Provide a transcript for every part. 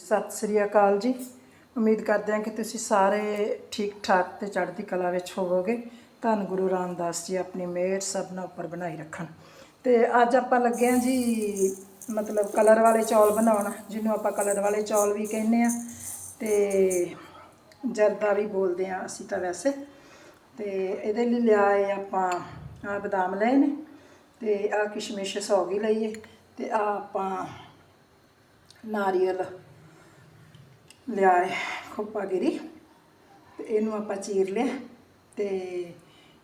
ਸਤਿ ਸ੍ਰੀ ਅਕਾਲ ਜੀ। ਉਮੀਦ ਕਰਦੇ ਹਾਂ ਕਿ ਤੁਸੀਂ ਸਾਰੇ ਠੀਕ ਠਾਕ ਤੇ ਚੜ੍ਹਦੀ ਕਲਾ ਵਿੱਚ ਹੋਵੋਗੇ। ਧੰਨ ਗੁਰੂ ਰਾਮਦਾਸ ਜੀ ਆਪਣੀ ਮਿਹਰ ਸਭ ਨਾਲ ਉੱਪਰ ਬਣਾਈ ਰੱਖਣ। ਤੇ ਅੱਜ ਆਪਾਂ ਲੱਗੇ ਹਾਂ ਜੀ, ਮਤਲਬ ਕਲਰ ਵਾਲੇ ਚੌਲ ਬਣਾਉਣ, ਜਿਹਨੂੰ ਆਪਾਂ ਕਲਰ ਵਾਲੇ ਚੌਲ ਵੀ ਕਹਿੰਦੇ ਆ ਤੇ ਜਰਦਾ ਵੀ ਬੋਲਦੇ ਆ ਅਸੀਂ ਤਾਂ ਵੈਸੇ। ਤੇ ਇਹਦੇ ਲਈ ਲਿਆਏ ਆਪਾਂ ਆ ਬਦਾਮ ਲਏ ਨੇ, ਤੇ ਆ ਕਿਸ਼ਮਿਸ਼ ਸੌਗੀ ਲਈਏ, ਤੇ ਆ ਆਪਾਂ ਨਾਰੀਅਲ ਲਿਆ ਹੈ ਖੋਪਾ ਗਿਰੀ ਤੇ ਇਹਨੂੰ ਆਪਾਂ ਚੀਰ ਲਿਆ ਤੇ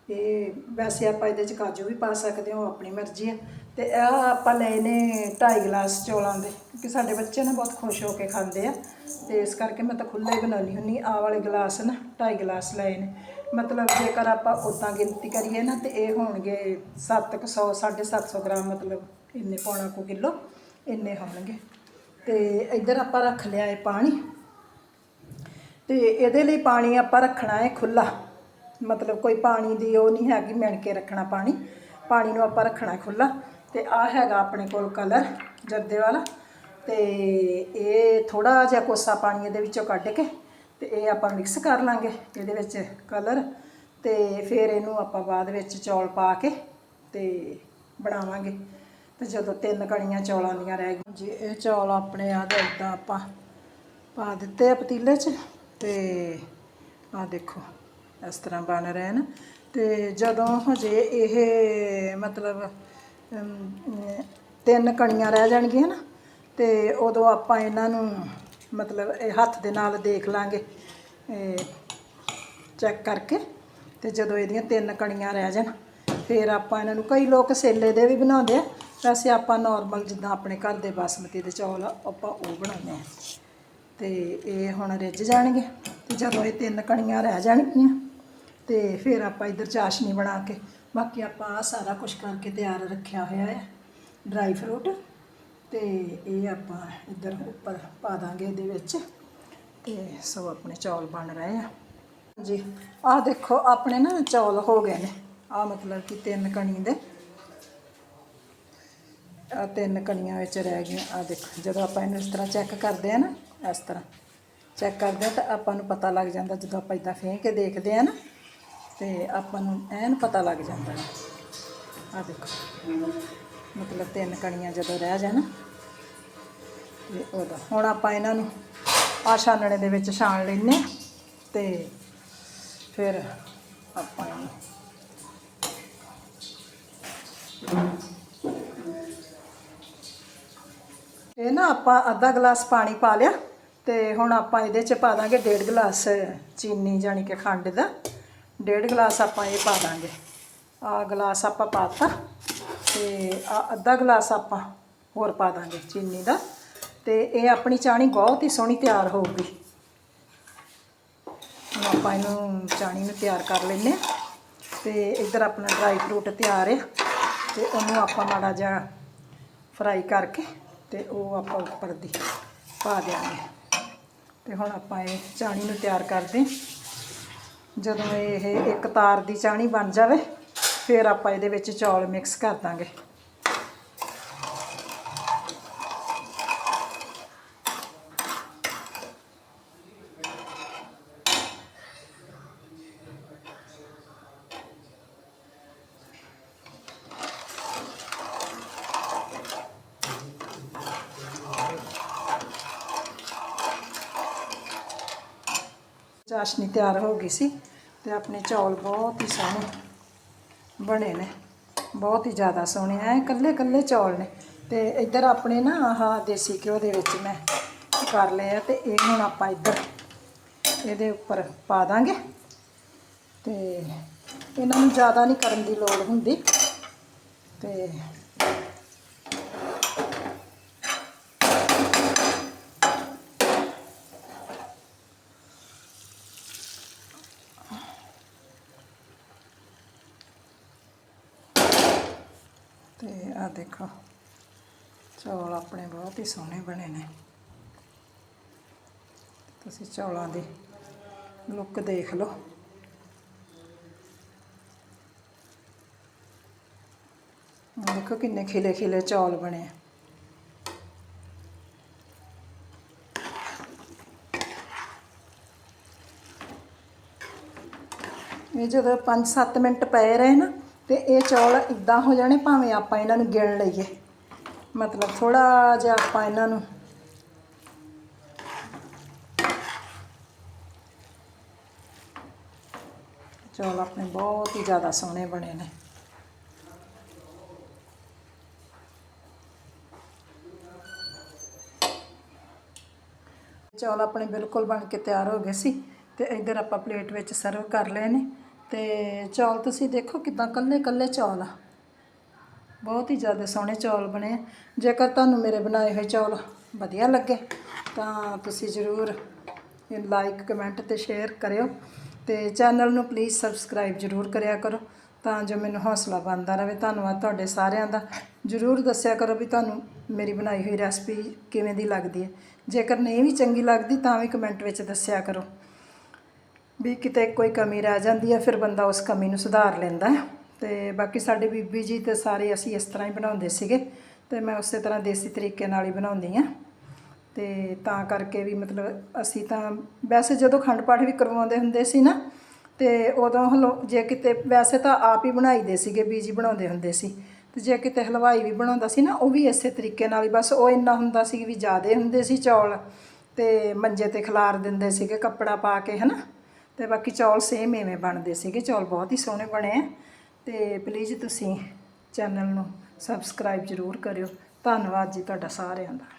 ਇਹ ਵੈਸੇ ਆਪਾਂ ਇਹਦੇ ਚ ਕਾਜੂ ਵੀ ਪਾ ਸਕਦੇ ਹੋ ਆਪਣੀ ਮਰਜ਼ੀ ਹੈ ਤੇ ਇਹ ਆਪਾਂ ਲਏ ਨੇ 2.5 ਗਲਾਸ ਚੌਲਾਂ ਦੇ, ਕਿਉਂਕਿ ਸਾਡੇ ਬੱਚੇ ਨਾ ਬਹੁਤ ਖੁਸ਼ ਹੋ ਕੇ ਖਾਂਦੇ ਆ। ਤੇ ਇਸ ਕਰਕੇ ਮੈਂ ਤਾਂ ਖੁੱਲ੍ਹਾ ਹੀ ਬਣਾਉਣੀ ਹੁੰਨੀ ਆਹ ਵਾਲੇ ਗਲਾਸ ਨਾ 2.5 ਗਲਾਸ ਲਏ ਨੇ। ਮਤਲਬ ਜੇਕਰ ਆਪਾਂ ਉਦਾਂ ਗਿਣਤੀ ਕਰੀਏ ਨਾ, ਤੇ ਇਹ ਹੋਣਗੇ 700 750 ਗ੍ਰਾਮ ਮਤਲਬ ਇੰਨੇ ਪੌਣਾ ਕੋ ਕਿਲੋ ਇੰਨੇ ਹੋਣਗੇ। ਤੇ ਇੱਧਰ ਆਪਾਂ ਰੱਖ ਲਿਆ ਇਹ ਪਾਣੀ। ਤੇ ਇਹਦੇ ਲਈ ਪਾਣੀ ਆਪਾਂ ਰੱਖਣਾ ਹੈ ਖੁੱਲਾ ਮਤਲਬ ਕੋਈ ਪਾਣੀ ਦੀ ਉਹ ਨਹੀਂ ਹੈਗੀ, ਮਿਣ ਕੇ ਰੱਖਣਾ ਪਾਣੀ। ਪਾਣੀ ਨੂੰ ਆਪਾਂ ਰੱਖਣਾ ਖੁੱਲਾ ਤੇ ਆ ਹੈਗਾ ਆਪਣੇ ਕੋਲ ਕਲਰ, ਜਰਦੇ ਵਾਲਾ। ਤੇ ਇਹ ਥੋੜਾ ਜਿਹਾ ਕੋਸਾ ਪਾਣੀ ਇਹਦੇ ਵਿੱਚੋਂ ਕੱਢ ਕੇ ਤੇ ਇਹ ਆਪਾਂ ਮਿਕਸ ਕਰ ਲਾਂਗੇ ਇਹਦੇ ਵਿੱਚ ਕਲਰ। ਤੇ ਫਿਰ ਇਹਨੂੰ ਆਪਾਂ ਬਾਅਦ ਵਿੱਚ ਚੌਲ ਪਾ ਕੇ ਤੇ ਬਣਾਵਾਂਗੇ। ਤੇ ਜਦੋਂ ਤਿੰਨ ਕਣੀਆਂ ਚੌਲਾਂ ਦੀਆਂ ਰਹਿ ਗਈਆਂ, ਜੀ ਇਹ ਚੌਲ ਆਪਣੇ ਆ ਦਾ ਇਦਾਂ ਆਪਾਂ ਪਾ ਦਿੱਤੇ ਆ ਪਤੀਲੇ 'ਚ ਤੇ ਆ ਦੇਖੋ ਇਸ ਤਰ੍ਹਾਂ ਬਣ ਰਹੇ ਨੇ। ਤੇ ਜਦੋਂ ਹਜੇ ਇਹ ਮਤਲਬ ਤਿੰਨ ਕਣੀਆਂ ਰਹਿ ਜਾਣਗੀਆਂ ਨਾ ਤੇ ਉਦੋਂ ਆਪਾਂ ਇਹਨਾਂ ਨੂੰ ਮਤਲਬ ਇਹ ਹੱਥ ਦੇ ਨਾਲ ਦੇਖ ਲਾਂਗੇ ਚੈੱਕ ਕਰਕੇ। ਤੇ ਜਦੋਂ ਇਹਦੀਆਂ ਤਿੰਨ ਕਣੀਆਂ ਰਹਿ ਜਾਣ ਫਿਰ ਆਪਾਂ ਇਹਨਾਂ ਨੂੰ ਕਈ ਲੋਕ ਸੇਲੇ ਦੇ ਵੀ ਬਣਾਉਂਦੇ ਆ। ਵੈਸੇ ਆਪਾਂ ਨਾਰਮਲ ਜਿੱਦਾਂ ਆਪਣੇ ਘਰ ਦੇ ਬਾਸਮਤੀ ਦੇ ਚੌਲ ਆ, ਆਪਾਂ ਉਹ ਬਣਾਉਂਦੇ ਆ। ਤੇ ਇਹ ਹੁਣ ਰਿੱਝ ਜਾਣਗੇ ਤੇ ਜਦੋਂ ਇਹ ਤਿੰਨ ਕਣੀਆਂ ਰਹਿ ਜਾਣਗੀਆਂ ਤੇ ਫਿਰ ਆਪਾਂ ਇੱਧਰ ਚਾਸ਼ਨੀ ਬਣਾ ਕੇ, ਬਾਕੀ ਆਪਾਂ ਆਹ ਸਾਰਾ ਕੁਝ ਕਰਕੇ ਤਿਆਰ ਰੱਖਿਆ ਹੋਇਆ ਹੈ ਡਰਾਈ ਫਰੂਟ ਤੇ ਇਹ ਆਪਾਂ ਇੱਧਰ ਉੱਪਰ ਪਾ ਦਾਂਗੇ ਇਹਦੇ ਵਿੱਚ ਤੇ ਸੋ ਆਪਣੇ ਚੌਲ ਬਣ ਰਹੇ ਆ। ਜੀ ਆਹ ਦੇਖੋ ਆਪਣੇ ਨਾ ਚੌਲ ਹੋ ਗਏ ਨੇ, ਆਹ ਮਤਲਬ ਕਿ ਤਿੰਨ ਕਣੀ ਦੇ। ਆ ਤਿੰਨ ਕਣੀਆਂ ਵਿੱਚ ਰਹਿ ਗਈਆਂ ਆ ਦੇਖੋ ਜਦੋਂ ਆਪਾਂ ਇਹਨੂੰ ਇਸ ਤਰ੍ਹਾਂ ਚੈੱਕ ਕਰਦੇ ਆ ਨਾ ਇਸ ਤਰ੍ਹਾਂ। ਚੈੱਕ ਕਰਦੇ ਆ ਤਾਂ ਆਪਾਂ ਨੂੰ ਪਤਾ ਲੱਗ ਜਾਂਦਾ ਜਦੋਂ ਆਪਾਂ ਇਦਾਂ ਫੇਂ ਕੇ ਦੇਖਦੇ ਆ ਨਾ, ਤੇ ਆਪਾਂ ਨੂੰ ਐਨ ਪਤਾ ਲੱਗ ਜਾਂਦਾ ਆ ਦੇਖੋ, ਮਤਲਬ ਤਿੰਨ ਕਣੀਆਂ ਜਦੋਂ ਰਹਿ ਜਾਣ ਤੇ ਉਹਦਾ। ਹੁਣ ਆਪਾਂ ਇਹਨਾਂ ਨੂੰ ਆ ਛਾਨਣੇ ਦੇ ਵਿੱਚ ਛਾਣ ਲੈਨੇ ਤੇ ਫਿਰ ਇਹ ਨਾ ਆਪਾਂ ਅੱਧਾ ਗਲਾਸ ਪਾਣੀ ਪਾ ਲਿਆ ਤੇ ਹੁਣ ਆਪਾਂ ਇਹਦੇ ਚ ਪਾ ਦਾਂਗੇ ਡੇਢ ਗਲਾਸ ਚੀਨੀ ਜਾਨੀ ਕਿ ਖੰਡ ਦਾ। ਡੇਢ ਗਲਾਸ ਆਪਾਂ ਇਹ ਪਾ ਦਾਂਗੇ। ਆ ਗਲਾਸ ਆਪਾਂ ਪਾਤਾ ਤੇ ਆ ਅੱਧਾ ਗਲਾਸ ਆਪਾਂ ਹੋਰ ਪਾ ਦਾਂਗੇ ਚੀਨੀ ਦਾ। ਤੇ ਇਹ ਆਪਣੀ ਚਾਣੀ ਬਹੁਤ ਹੀ ਸੋਹਣੀ ਤਿਆਰ ਹੋਊਗੀ ਹੁਣ ਆਪਾਂ ਇਹਨੂੰ ਚਾਣੀ ਨੂੰ ਤਿਆਰ ਕਰ ਲੈਨੇ ਆ ਤੇ ਇੱਧਰ ਆਪਣਾ ਡਰਾਈ ਫਰੂਟ ਤਿਆਰ ਹੈ ਤੇ ਉਹਨੂੰ ਆਪਾਂ ਮਾੜਾ ਜਿਹਾ ਫਰਾਈ ਕਰਕੇ ਤੇ ਉਹ ਆਪਾਂ ਉੱਪਰ ਦੀ ਪਾ ਦਿਆਂਗੇ। ਤੇ ਹੁਣ ਆਪਾਂ ਇਹ ਚਾਣੀ ਨੂੰ ਤਿਆਰ ਕਰਦੇ ਜਦੋਂ ਇਹ ਇੱਕ ਤਾਰ ਦੀ ਚਾਣੀ ਬਣ ਜਾਵੇ, ਫਿਰ ਆਪਾਂ ਇਹਦੇ ਵਿੱਚ ਚੌਲ ਮਿਕਸ ਕਰ ਦਾਂਗੇ। ਚਾਸ਼ਨੀ ਤਿਆਰ ਹੋ ਗਈ ਸੀ ਤੇ ਆਪਣੇ ਚੌਲ ਬਹੁਤ ਹੀ ਸੋਹਣੇ ਬਣੇ ਨੇ, ਬਹੁਤ ਹੀ ਜ਼ਿਆਦਾ ਸੋਹਣੇ ਐ ਇਕੱਲੇ ਇਕੱਲੇ ਚੌਲ ਨੇ। ਤੇ ਇੱਧਰ ਆਪਣੇ ਨਾ ਆਹ ਦੇਸੀ ਘਿਓ ਦੇ ਵਿੱਚ ਮੈਂ ਕਰ ਲਏ ਆ ਤੇ ਇਹ ਹੁਣ ਆਪਾਂ ਇੱਧਰ ਇਹਦੇ ਉੱਪਰ ਪਾ ਦਾਂਗੇ। ਤੇ ਇਹਨਾਂ ਨੂੰ ਜ਼ਿਆਦਾ ਨਹੀਂ ਕਰਨ ਦੀ ਲੋੜ ਹੁੰਦੀ। ਤੇ ਤੇ ਆ ਦੇਖੋ, ਚੌਲ ਆਪਣੇ ਬਹੁਤ ਹੀ ਸੋਹਣੇ ਬਣੇ ਨੇ। ਤੁਸੀਂ ਚੌਲਾਂ ਦੀ ਲੁੱਕ ਦੇਖ ਲਓ। ਦੇਖੋ ਕਿੰਨੇ ਖਿਲੇ ਖਿਲੇ ਚੌਲ ਬਣੇ ਆ। ਇਹ ਜਦੋਂ 5-7 ਮਿੰਟ ਪਏ ਰਹੇ ਨਾ ਤੇ ਇਹ ਚੌਲ ਇਦਾਂ ਹੋ ਜਾਣੇ, ਭਾਵੇਂ ਆਪਾਂ ਇਹਨਾਂ ਨੂੰ ਗਿਣ ਲਈਏ। ਮਤਲਬ ਥੋੜਾ ਜਿਹਾ ਆਪਾਂ ਇਹਨਾਂ ਨੂੰ ਚੌਲ ਆਪਣੇ ਬਹੁਤ ਹੀ ਜ਼ਿਆਦਾ ਸੋਹਣੇ ਬਣੇ ਨੇ। ਚੌਲ ਆਪਣੇ ਬਿਲਕੁਲ ਬਣ ਕੇ ਤਿਆਰ ਹੋ ਗਏ ਸੀ ਤੇ ਇੱਧਰ ਆਪਾਂ ਪਲੇਟ ਵਿੱਚ ਸਰਵ ਕਰ ਲਏ ਨੇ। ਤੇ ਚੌਲ ਤੁਸੀਂ ਦੇਖੋ ਕਿਦਾਂ ਕੱਲੇ ਕੱਲੇ ਚੌਲ ਆ। ਬਹੁਤ ਹੀ ਜ਼ਿਆਦਾ ਸੋਹਣੇ ਚੌਲ ਬਣੇ ਜੇਕਰ ਤੁਹਾਨੂੰ ਮੇਰੇ ਬਣਾਏ ਹੋਏ ਚੌਲ ਵਧੀਆ ਲੱਗੇ, ਤਾਂ ਤੁਸੀਂ ਜ਼ਰੂਰ ਲਾਈਕ ਕਮੈਂਟ ਤੇ ਸ਼ੇਅਰ ਕਰਿਓ ਤੇ ਚੈਨਲ ਨੂੰ ਪਲੀਜ਼ ਸਬਸਕ੍ਰਾਈਬ ਜ਼ਰੂਰ ਕਰਿਆ ਕਰੋ ਤਾਂ ਜੋ ਮੈਨੂੰ ਹੌਸਲਾ ਬਣਦਾ ਰਹੇ। ਧੰਨਵਾਦ ਤੁਹਾਡੇ ਸਾਰਿਆਂ ਦਾ। ਜ਼ਰੂਰ ਦੱਸਿਆ ਕਰੋ ਵੀ ਤੁਹਾਨੂੰ ਮੇਰੀ ਬਣਾਈ ਹੋਈ ਰੈਸਪੀ ਕਿਵੇਂ ਦੀ ਲੱਗਦੀ ਹੈ। ਜੇਕਰ ਨਹੀਂ ਵੀ ਚੰਗੀ ਲੱਗਦੀ ਤਾਂ ਵੀ ਕਮੈਂਟ ਵਿੱਚ ਦੱਸਿਆ ਕਰੋ। ਵੀ ਕਿਤੇ ਕੋਈ ਕਮੀ ਰਹਿ ਜਾਂਦੀ ਹੈ, ਫਿਰ ਬੰਦਾ ਉਸ ਕਮੀ ਨੂੰ ਸੁਧਾਰ ਲੈਂਦਾ ਹੈ। ਤੇ ਬਾਕੀ ਸਾਡੇ ਬੀਬੀ ਜੀ ਤੇ ਸਾਰੇ ਅਸੀਂ ਇਸ ਤਰ੍ਹਾਂ ਹੀ ਬਣਾਉਂਦੇ ਸੀਗੇ ਤੇ ਮੈਂ ਉਸੇ ਤਰ੍ਹਾਂ ਦੇਸੀ ਤਰੀਕੇ ਨਾਲ ਹੀ ਬਣਾਉਂਦੀ ਆ ਤੇ ਤਾਂ ਕਰਕੇ ਵੀ ਮਤਲਬ ਅਸੀਂ ਤਾਂ ਵੈਸੇ ਜਦੋਂ ਖੰਡ ਪਾਠ ਵੀ ਕਰਵਾਉਂਦੇ ਹੁੰਦੇ ਸੀ ਨਾ, ਤੇ ਉਦੋਂ ਹਲੋ ਜੇ ਕਿਤੇ ਵੈਸੇ ਤਾਂ ਆਪ ਹੀ ਬਣਾਈਦੇ ਸੀਗੇ, ਬੀਜੀ ਬਣਾਉਂਦੇ ਹੁੰਦੇ ਸੀ। ਤੇ ਜੇ ਕਿਤੇ ਹਲਵਾਈ ਵੀ ਬਣਾਉਂਦਾ ਸੀ ਨਾ, ਉਹ ਵੀ ਇਸੇ ਤਰੀਕੇ ਨਾਲ ਹੀ, ਬਸ ਉਹ ਇੰਨਾ ਹੁੰਦਾ ਸੀ ਵੀ ਜ਼ਿਆਦੇ ਹੁੰਦੇ ਸੀ ਚੌਲ ਤੇ ਮੰਜੇ ਤੇ ਖਿਲਾਰ ਦਿੰਦੇ ਸੀਗੇ ਕੱਪੜਾ ਪਾ ਕੇ, ਹਨਾ। ਤੇ ਬਾਕੀ ਚੌਲ ਸੇਮ ਐਵੇਂ ਬਣਦੇ ਸੀਗੇ। ਚੌਲ ਬਹੁਤ ਹੀ ਸੋਹਣੇ ਬਣੇ ਆ। ਤੇ ਪਲੀਜ਼ ਤੁਸੀਂ ਚੈਨਲ ਨੂੰ ਸਬਸਕ੍ਰਾਈਬ ਜ਼ਰੂਰ ਕਰਿਓ। ਧੰਨਵਾਦ ਜੀ ਤੁਹਾਡਾ ਸਾਰਿਆਂ ਦਾ।